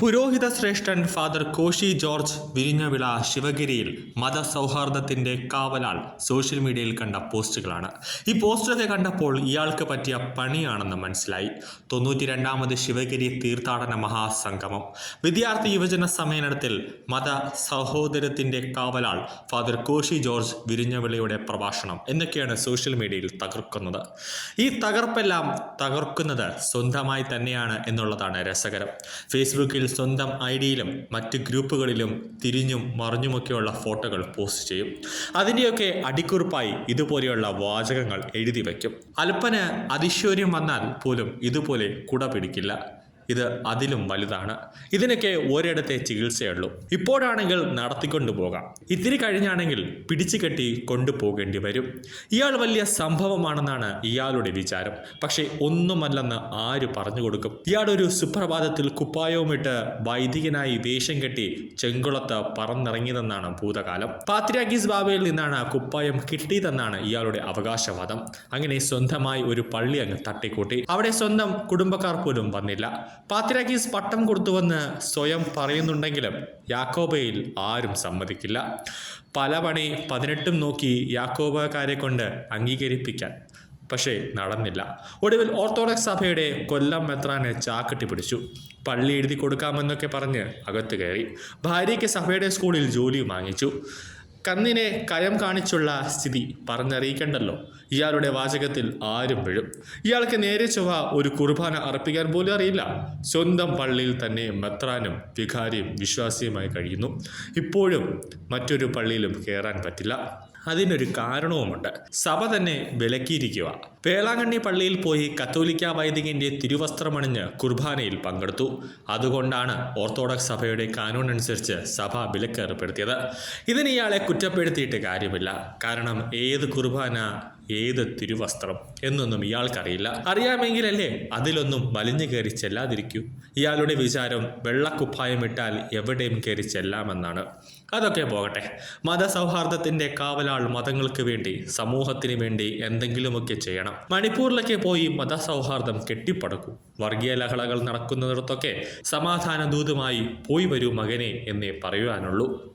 പുരോഹിത ശ്രേഷ്ഠൻ father Koshy George വിരിഞ്ഞവിള ശിവഗിരിയിൽ മതസൗഹാർദ്ദത്തിന്റെ കാവലാൾ സോഷ്യൽ മീഡിയയിൽ കണ്ട പോസ്റ്റുകളാണ്. ഈ പോസ്റ്ററൊക്കെ കണ്ടപ്പോൾ ഇയാൾക്ക് പറ്റിയ പണിയാണെന്ന് മനസ്സിലായി. തൊണ്ണൂറ്റി രണ്ടാമത് ശിവഗിരി തീർത്ഥാടന മഹാസംഗമം. വിദ്യാർത്ഥി യുവജന സമ്മേളനത്തിൽ മത സഹോദരത്തിന്റെ കാവലാൾ ഫാദർ കോശി ജോർജ് വിരിഞ്ഞവിളയുടെ പ്രഭാഷണം എന്നൊക്കെയാണ് സോഷ്യൽ മീഡിയയിൽ തകർക്കുന്നത്. ഈ തകർപ്പെല്ലാം തകർക്കുന്നത് സ്വന്തമായി തന്നെയാണ് എന്നുള്ളതാണ് രസകരം. ഫേസ്ബുക്കിൽ സ്വന്തം ഐ ഡിയിലും മറ്റ് ഗ്രൂപ്പുകളിലും തിരിഞ്ഞും മറിഞ്ഞുമൊക്കെയുള്ള ഫോട്ടോകൾ പോസ്റ്റ് ചെയ്യും. അതിന്റെയൊക്കെ അടിക്കുറിപ്പായി ഇതുപോലെയുള്ള വാചകങ്ങൾ എഴുതി വയ്ക്കും. അല്പന് അതിശ്വര്യം വന്നാൽ പോലും ഇതുപോലെ കുട പിടിക്കില്ല ഇത് അതിലും വലുതാണ്. ഇതിനൊക്കെ ഒരിടത്തെ ചികിത്സയുള്ളൂ. ഇപ്പോഴാണെങ്കിൽ നടത്തിക്കൊണ്ടു പോകാം. ഇത്തിരി കഴിഞ്ഞാണെങ്കിൽ പിടിച്ചു കെട്ടി കൊണ്ടുപോകേണ്ടി വരും. ഇയാൾ വലിയ സംഭവമാണെന്നാണ് ഇയാളുടെ വിചാരം. പക്ഷേ ഒന്നുമല്ലെന്ന് ആര് പറഞ്ഞു കൊടുക്കും? ഇയാളൊരു സുപ്രഭാതത്തിൽ കുപ്പായവുമിട്ട് വൈദികനായി വേഷം കെട്ടി ചെങ്കുളത്ത് പറന്നിറങ്ങിയതെന്നാണ് ഭൂതകാലം. പാത്രിയാഗീസ് ബാബയിൽ നിന്നാണ് കുപ്പായം കിട്ടിയതെന്നാണ് ഇയാളുടെ അവകാശവാദം. അങ്ങനെ സ്വന്തമായി ഒരു പള്ളി അങ്ങ് തട്ടിക്കൂട്ടി. അവിടെ സ്വന്തം കുടുംബക്കാർ പോലും വന്നില്ല. പാത്രിയാഗീസ് പട്ടം കൊടുത്തുവെന്ന് സ്വയം പറയുന്നുണ്ടെങ്കിലും യാക്കോബയിൽ ആരും സമ്മതിക്കില്ല. പല പണി പതിനെട്ടും നോക്കി യാക്കോബക്കാരെ കൊണ്ട് അംഗീകരിപ്പിക്കാൻ പക്ഷേ നടന്നില്ല. ഒടുവിൽ ഓർത്തഡോക്സ് സഭയുടെ കൊല്ലം മെത്രാനെ ചാക്കെട്ടി പിടിച്ചു. പള്ളി എഴുതി കൊടുക്കാമെന്നൊക്കെ പറഞ്ഞ് അകത്ത് കയറി. ഭാര്യയ്ക്ക് സഭയുടെ സ്കൂളിൽ ജോലി വാങ്ങിച്ചു. കന്നിനെ കയം കാണിച്ചുള്ള സ്ഥിതി പറഞ്ഞറിയിക്കണ്ടല്ലോ. ഇയാളുടെ വാചകത്തിൽ ആരും വീഴും. ഇയാൾക്ക് നേരെ ചൊവ്വ ഒരു കുർബാന അർപ്പിക്കാൻ പോലും അറിയില്ല. സ്വന്തം പള്ളിയിൽ തന്നെ മെത്രാനും വികാരിയും വിശ്വാസിയുമായി കഴിയുന്നു. ഇപ്പോഴും മറ്റൊരു പള്ളിയിലും കയറാൻ പറ്റില്ല. അതിനൊരു കാരണവുമുണ്ട്. സഭ തന്നെ വിലക്കിയിരിക്കുക. വേളാങ്കണ്ണി പള്ളിയിൽ പോയി കത്തോലിക്ക വൈദികന്റെ തിരുവസ്ത്രമണിഞ്ഞ് കുർബാനയിൽ പങ്കെടുത്തു. അതുകൊണ്ടാണ് ഓർത്തഡോക്സ് സഭയുടെ കാനൂൺ അനുസരിച്ച് സഭ വിലക്ക് ഏർപ്പെടുത്തിയത് ഇതിന് ഇയാളെ കുറ്റപ്പെടുത്തിയിട്ട് കാര്യമില്ല. കാരണം ഏത് കുർബാന ഏത് തിരുവസ്ത്രം എന്നൊന്നും ഇയാൾക്കറിയില്ല. അറിയാമെങ്കിലല്ലേ അതിലൊന്നും വലിഞ്ഞു കയറി ചെല്ലാതിരിക്കൂ. ഇയാളുടെ വിചാരം വെള്ളക്കുപ്പായം ഇട്ടാൽ എവിടെയും കയറി ചെല്ലാമെന്നാണ്. അതൊക്കെ പോകട്ടെ. മതസൗഹാർദ്ദത്തിന്റെ കാവലാൾ മതങ്ങൾക്ക് വേണ്ടി സമൂഹത്തിന് വേണ്ടി എന്തെങ്കിലുമൊക്കെ ചെയ്യണം. മണിപ്പൂരിലൊക്കെ പോയി മതസൗഹാർദ്ദം കെട്ടിപ്പടക്കൂ. വർഗീയ ലഹളകൾ നടക്കുന്നിടത്തൊക്കെ സമാധാന ദൂതുമായി പോയി വരൂ മകനെ എന്നേ പറയുവാനുള്ളൂ.